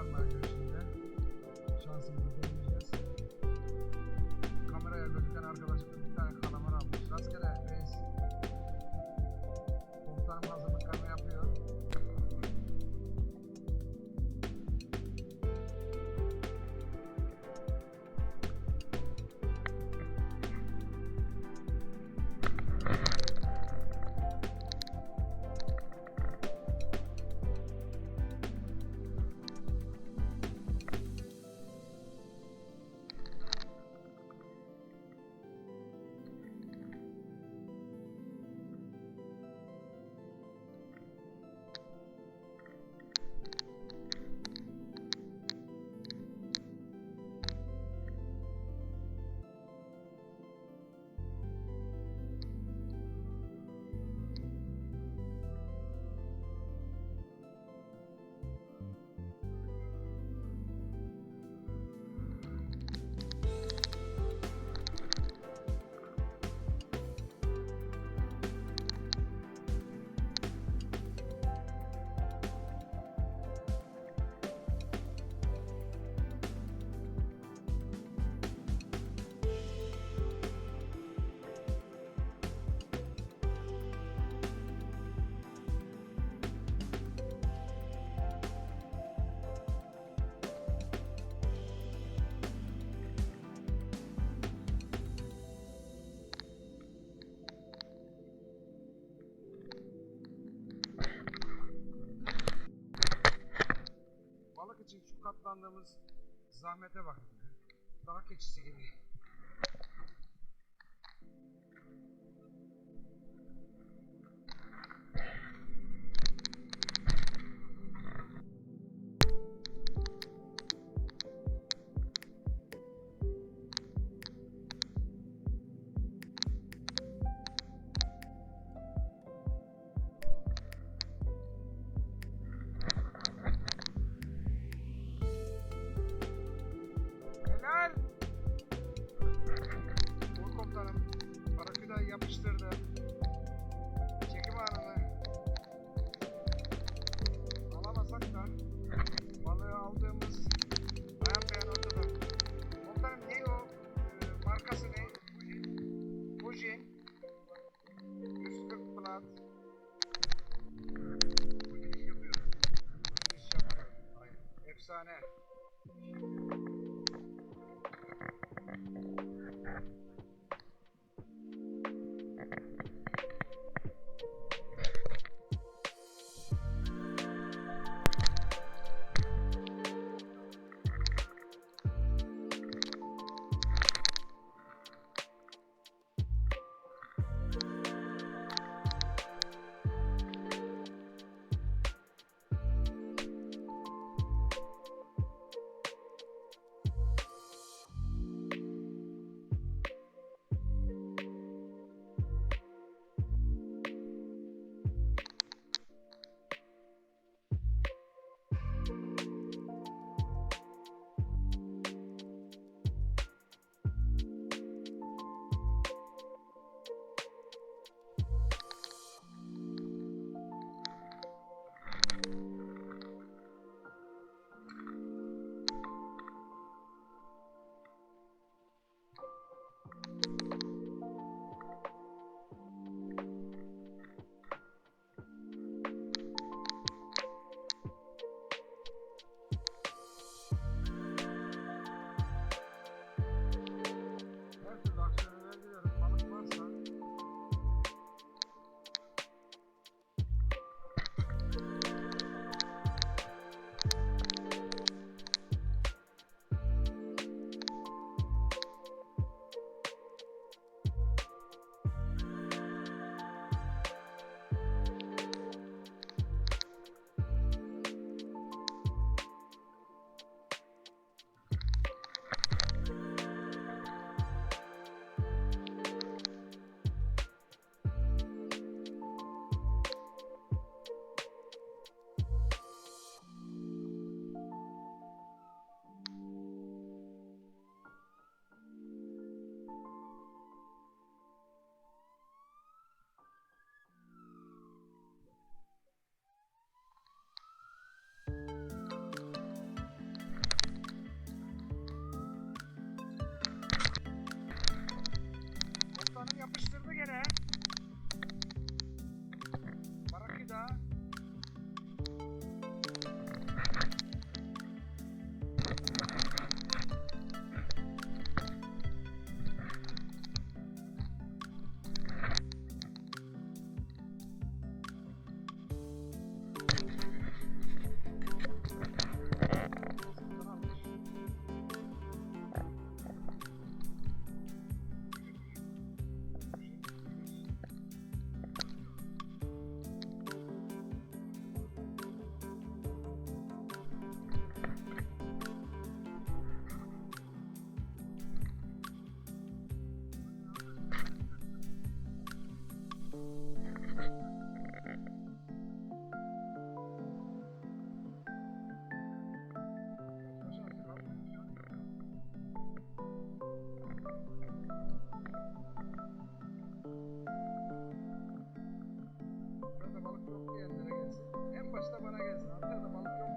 var mı arkadaşlar? Şansımız katlandığımız zahmete bak. Daha keçisi gibi. Thank you. Ankara'da balık yok diyenlere gelsin. En başta bana gelsin. Ankara'da balık yok